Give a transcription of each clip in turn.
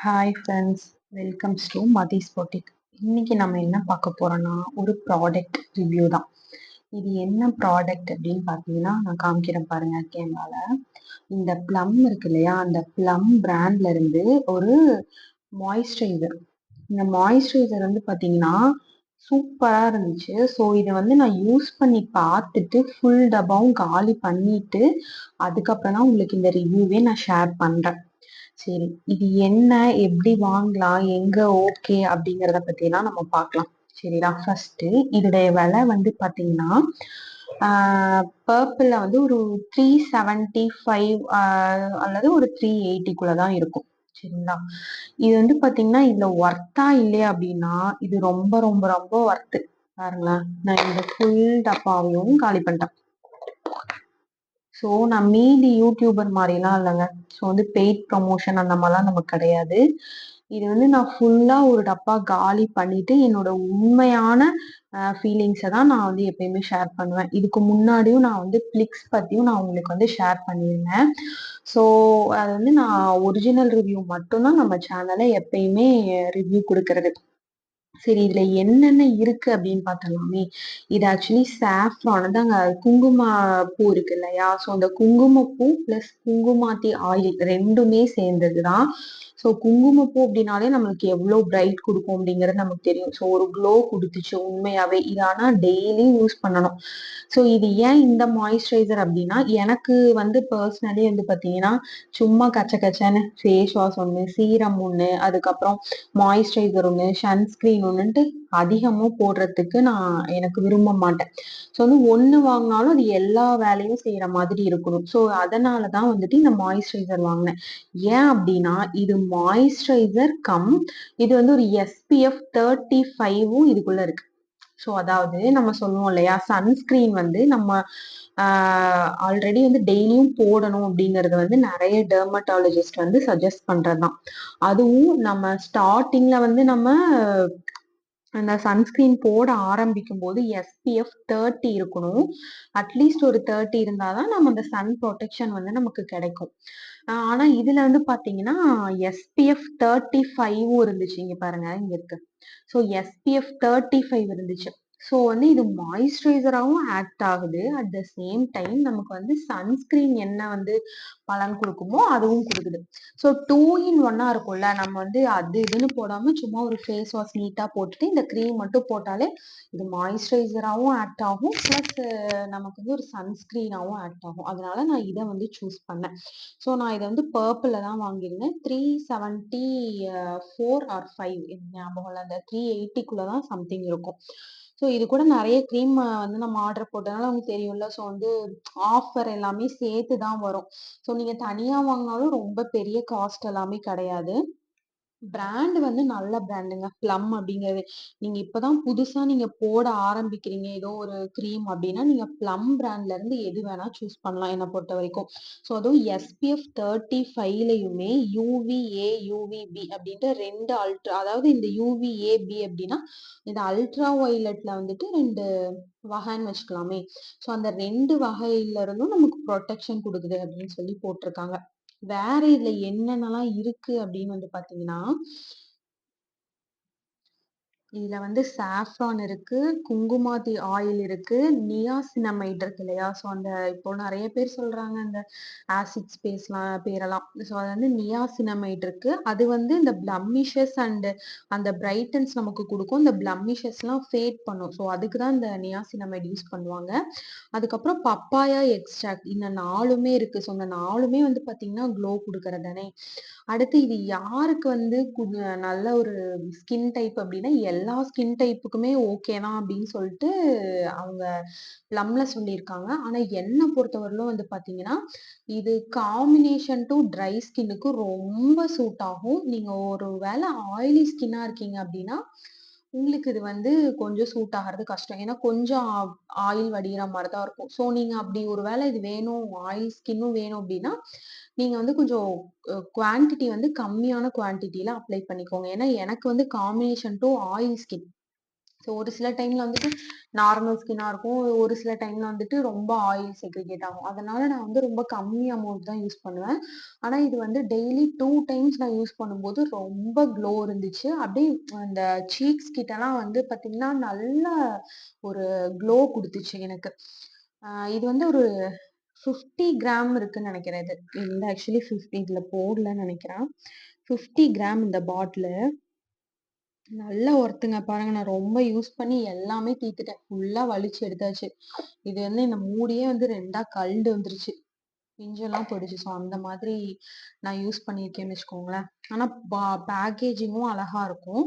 Hi friends welcomes to Madhi's boutique இன்னைக்கு நம்ம என்ன பார்க்க போறோம்னா ஒரு ப்ராடக்ட் ரிவ்யூ தான். இது என்ன ப்ராடக்ட் அப்படின்னு பார்த்தீங்கன்னா நான் காமிக்கிறேன் பாருங்க கேமரால இந்த ப்ளம் இருக்கு இல்லையா? அந்த ப்ளம் பிராண்ட்ல இருந்து ஒரு மாய்ஸ்சரைசர் இந்த மாய்ஸ்சரைசர் வந்து பார்த்தீங்கன்னா சூப்பராக இருந்துச்சு. ஸோ இதை வந்து நான் யூஸ் பண்ணி பார்த்துட்டு ஃபுல் டப்பாவும் காலி பண்ணிட்டு அதுக்கப்புறம் தான் உங்களுக்கு இந்த ரிவ்யூவே நான் ஷேர் பண்ணுறேன் சரி இது என்ன? எப்படி வாங்கலாம்? எங்க ஓகே அப்படிங்கிறத பத்தியெல்லாம் நம்ம பார்க்கலாம். சரிடா. ஃபர்ஸ்ட் இதோடைய விலை வந்து பாத்தீங்கன்னா பர்பிள்ல வந்து ஒரு த்ரீ செவன்டி ஃபைவ் அல்லது ஒரு த்ரீ எயிட்டிக்குள்ள தான் இருக்கும். சரிங்களா? இது வந்து பாத்தீங்கன்னா இதுல ஒர்த்தா இல்லையா அப்படின்னா இது ரொம்ப ரொம்ப ரொம்ப ஒர்த்து பாருங்களேன். நான் இந்த ஃபுல் டப்பாவையும் காலி பண்ணிட்டேன். ஸோ நான் மீதி யூடியூபர் மாதிரிலாம் இல்லைங்க. ஸோ வந்து பெய்ட் ப்ரமோஷன் அந்த மாதிரிலாம் நமக்கு கிடையாது. இது வந்து நான் ஃபுல்லாக ஒரு டப்பா காலி பண்ணிட்டு என்னோட உண்மையான ஃபீலிங்ஸை தான் நான் வந்து எப்பயுமே ஷேர் பண்ணுவேன். இதுக்கு முன்னாடியும் நான் வந்து பிளிக்ஸ் பற்றியும் நான் உங்களுக்கு வந்து ஷேர் பண்ணியிருந்தேன். ஸோ அது வந்து நான் ஒரிஜினல் ரிவ்யூ மட்டும்தான் நம்ம சேனலை எப்பயுமே ரிவ்யூ கொடுக்கறது. சரி இதுல என்னென்ன இருக்கு அப்படின்னு பார்த்தலாமே இது ஆக்சுவலி சாஃப்ரான் தாங்க. குங்கும பூ இருக்கு இல்லையா? ஸோ அந்த குங்குமப்பூ பிளஸ் குங்குமாத்தி ஆயில் ரெண்டுமே சேர்ந்தது தான் ஸோ குங்குமப்பூ அப்படின்னாலே நம்மளுக்கு எவ்வளோ பிரைட் கொடுக்கும் அப்படிங்கிறது நமக்கு தெரியும். ஸோ ஒரு க்ளோ கொடுத்துச்சு உண்மையாவே. இது ஆனால் டெய்லி யூஸ் பண்ணணும். ஸோ இது ஏன் இந்த மாய்ஸ்சரைசர் அப்படின்னா எனக்கு வந்து பர்சனலி வந்து பார்த்தீங்கன்னா சும்மா கச்ச கச்சன்னு ஃபேஸ் வாஷ் ஒன்று சீரம் ஒன்று அதுக்கப்புறம் மாய்ஸ்சரைசர் ஒன்று சன்ஸ்கிரீன் ஒன்றுன்ட்டு அதிகமாக போடுறதுக்கு நான் எனக்கு விரும்ப மாட்டேன். ஸோ வந்து ஒன்று வாங்கினாலும் அது எல்லா வேலையும் செய்கிற மாதிரி இருக்கணும். ஸோ அதனால தான் வந்துட்டு இந்த மாய்ஸ்சரைசர் வாங்கினேன். ஏன் அப்படின்னா இது மாய்ஸ்சரைசர் கம் இது வந்து ஒரு எஸ்பிஎஃப் தேர்ட்டி ஃபைவும் இதுக்குள்ள இருக்கு. ஸோ அதாவது நம்ம சொல்லுவோம் இல்லையா சன்ஸ்கிரீன் வந்து நம்ம ஆல்ரெடி வந்து டெய்லியும் போடணும் அப்படிங்கறது வந்து நிறைய டெர்மட்டாலஜிஸ்ட் வந்து சஜஸ்ட் பண்றதுதான். அதுவும் நம்ம ஸ்டார்டிங்ல வந்து நம்ம அந்த சன்ஸ்கிரீன் போட ஆரம்பிக்கும் போது எஸ்பிஎஃப் தேர்ட்டி இருக்கணும். அட்லீஸ்ட் ஒரு தேர்ட்டி இருந்தாதான் நம்ம அந்த சன் ப்ரொடெக்ஷன் வந்து நமக்கு கிடைக்கும். ஆனா இதுல வந்து பாத்தீங்கன்னா எஸ்பிஎஃப் தேர்ட்டி ஃபைவும் இருந்துச்சு இங்க பாருங்க இங்க இருக்கு. ஸோ எஸ்பிஎஃப் தேர்ட்டி ஃபைவ் இருந்துச்சு. ஸோ வந்து இது மாய்ஸ்சரைசராகவும் ஆக்ட் ஆகுது. அட் த சேம் டைம் நமக்கு வந்து சன்ஸ்கிரீன் என்ன வந்து பலன் கொடுக்குமோ அதுவும் கொடுக்குது. ஸோ டூ இன் ஒன்னாக இருக்கும்ல நம்ம வந்து அது இதுன்னு போடாமல் சும்மா ஒரு ஃபேஸ் வாஷ் நீட்டாக போட்டுட்டு இந்த க்ரீம் மட்டும் போட்டாலே இது மாய்ஸ்சரைசராகவும் ஆக்ட் ஆகும். ப்ளஸ் நமக்கு வந்து ஒரு சன்ஸ்கிரீனாகவும் ஆக்ட் ஆகும். அதனால நான் இதை வந்து சூஸ் பண்ணேன். ஸோ நான் இதை வந்து பர்பிளில் தான் வாங்கியிருந்தேன். Three seventy four or five ஞாபகம் இல்லை. அந்த த்ரீ எயிட்டிக்குள்ளே தான் சம்திங் இருக்கும். ஸோ இது கூட நிறைய க்ரீம் வந்து நம்ம ஆர்டர் போட்டதுனால உங்களுக்கு தெரியும்ல. ஸோ வந்து ஆஃபர் எல்லாமே சேர்த்து தான் வரும். ஸோ நீங்கள் தனியாக வாங்கினாலும் ரொம்ப பெரிய காஸ்ட் எல்லாமே கிடையாது. பிராண்ட் வந்து நல்ல பிராண்டுங்க ப்ளம் அப்படிங்கிறது. நீங்க இப்பதான் புதுசா நீங்க போட ஆரம்பிக்கிறீங்க. ஏதோ ஒரு க்ரீம் அப்படின்னா நீங்க ப்ளம் பிராண்ட்ல இருந்து எது வேணா சூஸ் பண்ணலாம் என்ன பொறுத்த வரைக்கும். ஸோ அதுவும் எஸ்பிஎஃப் தேர்ட்டி ஃபைவ்லயுமே யூவிஏ யூவிபி அப்படின்ட்டு ரெண்டு அல்ட்ரா அதாவது இந்த யூவிஏபி அப்படின்னா இந்த அல்ட்ரா வயலட்ல வந்துட்டு ரெண்டு வகைன்னு வச்சுக்கலாமே. ஸோ அந்த ரெண்டு வகையில இருந்தும் நமக்கு ப்ரொடெக்ஷன் கொடுக்குது அப்படின்னு சொல்லி போட்டிருக்காங்க. வேற இதுல என்னென்னலாம் இருக்கு அப்படின்னு வந்து பாத்தீங்கன்னா இதுல வந்து சாஃப்ரான் இருக்கு குங்குமாதி ஆயில் இருக்கு நியாசினமைட் இருக்கு இல்லையா? ஸோ அந்த இப்போ நிறைய பேர் சொல்றாங்க இந்த ஆசிட் ஸ்பேஸ்லாம் பேரெல்லாம். ஸோ அது வந்து நியாசினமைட் இருக்கு. அது வந்து இந்த பிளம்மிஷஸ் அண்ட் அந்த பிரைட்டன்ஸ் நமக்கு கொடுக்கும். இந்த பிளம்மிஷஸ்லாம் ஃபேட் பண்ணும். ஸோ அதுக்கு தான் இந்த நியாசினமைட் யூஸ் பண்ணுவாங்க. அதுக்கப்புறம் பப்பாயா எக்ஸ்ட்ராக்ட் இந்த நாலுமே இருக்கு. ஸோ இந்த நாலுமே வந்து பார்த்தீங்கன்னா க்ளோ கொடுக்கறதானே அடுத்து இது யாருக்கு வந்து நல்ல ஒரு ஸ்கின் டைப் அப்படின்னா எல்லா ஸ்கின் டைப்புக்குமே ஓகே தான் அப்படின்னு சொல்லிட்டு அவங்க ப்ளம்ல சொல்லியிருக்காங்க. ஆனா என்னை பொறுத்தவரையிலும் வந்து பாத்தீங்கன்னா இது காம்பினேஷன் டு ட்ரை ஸ்கின்னுக்கு ரொம்ப சூட் ஆகும். நீங்க ஒரு வேளை ஆயிலி ஸ்கின்னா இருக்கீங்க அப்படின்னா உங்களுக்கு இது வந்து கொஞ்சம் சூட் ஆகிறது கஷ்டம். ஏன்னா கொஞ்சம் ஆயில் வடிகிற மாதிரி தான் இருக்கும். ஸோ நீங்கள் அப்படி ஒரு வேளை இது வேணும் ஆயில் ஸ்கின்னும் வேணும் அப்படின்னா நீங்க வந்து கொஞ்சம் குவான்டிட்டி வந்து கம்மியான குவான்டிட்டியில அப்ளை பண்ணிக்கோங்க ஏன்னா எனக்கு வந்து combination to oil skin so ஒரு சில டைம்ல வந்துட்டு நார்மல் ஸ்கின்னா இருக்கும். ஒரு சில டைம்ல வந்துட்டு ரொம்ப ஆயில் செக்ரிகேட் ஆகும். அதனால நான் வந்து ரொம்ப கம்மி அமௌண்ட் தான் யூஸ் பண்ணுவேன். ஆனா இது வந்து டெய்லி டூ டைம்ஸ் நான் யூஸ் பண்ணும்போது ரொம்ப க்ளோ இருந்துச்சு. அப்படியே அந்த சீக்ஸ் கிட்டலாம் வந்து பார்த்தீங்கன்னா, நல்ல ஒரு க்ளோ கொடுத்துச்சு எனக்கு. இது வந்து ஒரு 50 கிராம் இருக்குன்னு நினைக்கிறேன் இது. இல்லை ஆக்சுவலி ஃபிஃப்டி இதில் போடலன்னு நினைக்கிறேன் ஃபிஃப்டி கிராம் இந்த பாட்டிலு. நல்ல ஒருத்துங்க பாருங்க நான் ரொம்ப யூஸ் பண்ணி எல்லாமே தீர்த்துட்டேன். ஃபுல்லாக வலிச்சு எடுத்தாச்சு. இது வந்து இந்த மூடியே வந்து ரெண்டாக கல்டு வந்துருச்சு. பிஞ்செல்லாம் போயிடுச்சு. ஸோ அந்த மாதிரி நான் யூஸ் பண்ணியிருக்கேன்னு வச்சுக்கோங்களேன். ஆனால் பா பேக்கேஜிங்கும் அழகா இருக்கும்.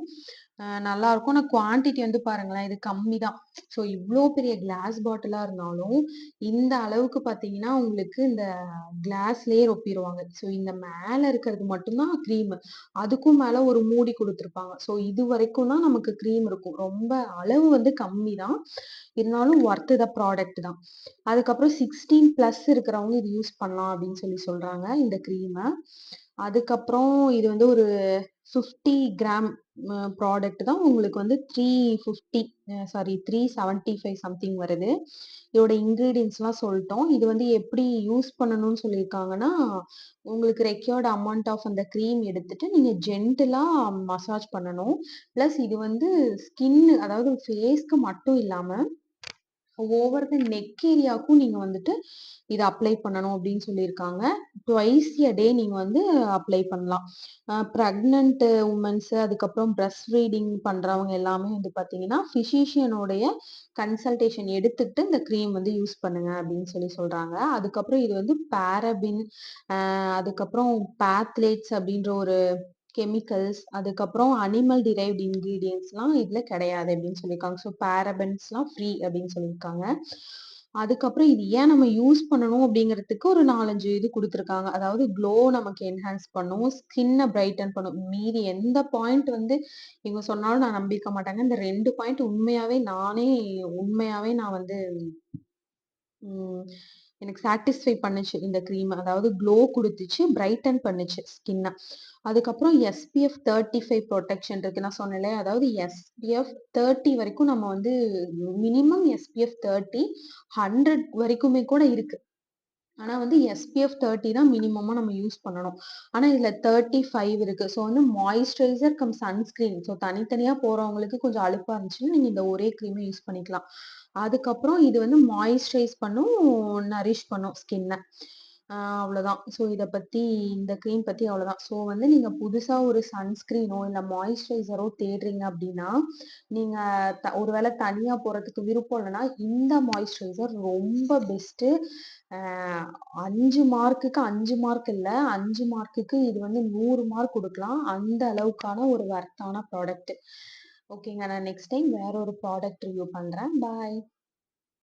நல்லா இருக்கும் ஆனா குவான்டிட்டி வந்து பாருங்களேன், இது கம்மி தான். ஸோ இவ்வளோ பெரிய கிளாஸ் பாட்டிலா இருந்தாலும், இந்த அளவுக்கு பார்த்தீங்கன்னா, உங்களுக்கு இந்த கிளாஸ்லயே ஒப்பிடுவாங்க ஸோ இந்த மேல இருக்கிறது மட்டும்தான் க்ரீம் அதுக்கும் மேல ஒரு மூடி கொடுத்துருப்பாங்க ஸோ இதுவரைக்கும் தான் நமக்கு கிரீம் இருக்கும். ரொம்ப அளவு வந்து கம்மி தான். இருந்தாலும் ஒர்த் த ப்ராடக்ட் தான். அதுக்கப்புறம் 16 பிளஸ் இருக்கிறவங்க இது யூஸ் பண்ணலாம் அப்படின்னு சொல்லி சொல்றாங்க, இந்த க்ரீமை அதுக்கப்புறம் இது வந்து ஒரு 50 கிராம் ப்ராடக்ட் தான். உங்களுக்கு வந்து த்ரீ ஃபிஃப்டி சாரி 375 சம்திங் வருது. இதோட இன்க்ரீடியன்ஸ்லாம் சொல்லிட்டோம் இது வந்து எப்படி யூஸ் பண்ணணும்னு சொல்லியிருக்காங்கன்னா, உங்களுக்கு ரெக்யர்ட் அமௌண்ட் ஆஃப் அந்த க்ரீம் எடுத்துட்டு, நீங்கள் ஜென்டலாக மசாஜ் பண்ணணும். ப்ளஸ் இது வந்து ஸ்கின் அதாவது ஃபேஸ்க்கு மட்டும் இல்லாமல் ஓவர் த நெக் ஏரியாவுக்கும் நீங்க வந்துட்டு இதை அப்ளை பண்ணணும் அப்படின்னு சொல்லியிருக்காங்க. ட்வைஸ் எ டே நீங்க வந்து அப்ளை பண்ணலாம். ப்ரெக்னென்ட் உமன்ஸு அதுக்கப்புறம் பிரஸ்ட் ரீடிங் பண்றவங்க எல்லாமே வந்து பார்த்தீங்கன்னா, பிசிஷியனுடைய கன்சல்டேஷன் எடுத்துட்டு இந்த க்ரீம் வந்து யூஸ் பண்ணுங்க அப்படின்னு சொல்லி சொல்றாங்க. அதுக்கப்புறம் இது வந்து பேரபின் அதுக்கப்புறம் பேத்லேட்ஸ் அப்படின்ற ஒரு கெமிக்கல்ஸ், அதுக்கப்புறம் அனிமல் டிரைவ்ட் இன்க்ரீடியன்ஸ்லாம் இதில் கிடையாது அப்படின்னு சொல்லியிருக்காங்க. ஸோ பேரபன்ஸ்லாம் ஃப்ரீ அப்படின்னு சொல்லியிருக்காங்க. அதுக்கப்புறம் இது ஏன் நம்ம யூஸ் பண்ணணும் அப்படிங்கிறதுக்கு ஒரு 4, 5 இது கொடுத்துருக்காங்க அதாவது க்ளோ நமக்கு என்ஹான்ஸ் பண்ணும். ஸ்கின்னை பிரைட்டன் பண்ணும். மீதி எந்த பாயிண்ட் வந்து இவங்க சொன்னாலும் நான் நம்பிக்க மாட்டாங்க இந்த ரெண்டு பாயிண்ட் உண்மையாவே நானே உண்மையாவே நான் வந்து எனக்கு சாட்டிஸ்ஃபை பண்ணுச்சு இந்த க்ரீம் அதாவது க்ளோ கொடுத்துச்சு பிரைட்டன் பண்ணுச்சு ஸ்கின்னை அதுக்கப்புறம் எஸ்பிஎஃப் 35 புரொடெக்ஷன் இருக்கு. நான் சொன்னேன் அதாவது எஸ்பிஎஃப் 30 வரைக்கும் நம்ம வந்து மினிமம் எஸ்பிஎஃப் 30, 100 வரைக்குமே கூட இருக்கு. ஆனா வந்து எஸ்பிஎஃப் 30 தான் மினிமமா நம்ம யூஸ் பண்ணணும். ஆனா இதுல 35 இருக்கு. ஸோ வந்து மாய்ஸ்சரைசர் கம் சன்ஸ்கிரீன். ஸோ தனித்தனியா போறவங்களுக்கு கொஞ்சம் அழுப்பாக இருந்துச்சுன்னா, நீங்க இந்த ஒரே க்ரீமை யூஸ் பண்ணிக்கலாம். அதுக்கப்புறம் இது வந்து மாய்ஸ்சரைஸ் பண்ணும், நரிஷ் பண்ணும் ஸ்கின்னை அவ்வளோதான். ஸோ இதை பற்றி இந்த க்ரீம் பற்றி அவ்வளோதான். ஸோ வந்து நீங்கள் புதுசாக ஒரு சன்ஸ்கிரீனோ, இல்லை மாய்ஸ்சரைசரோ தேடுறீங்க அப்படின்னா, நீங்கள் த ஒரு தனியாக போகிறதுக்கு விருப்பம் இல்லைன்னா இந்த மாய்ஸ்சரைசர் ரொம்ப பெஸ்ட்டு. அஞ்சு மார்க்குக்கு அஞ்சு மார்க் இல்லை அஞ்சு மார்க்குக்கு இது வந்து நூறு மார்க் கொடுக்கலாம் அந்த அளவுக்கான ஒரு வொர்த்தான ப்ராடக்ட். ஓகேங்க. நான் நெக்ஸ்ட் டைம் வேற ஒரு ப்ராடக்ட் ரிவ்யூ பண்றேன். பாய்.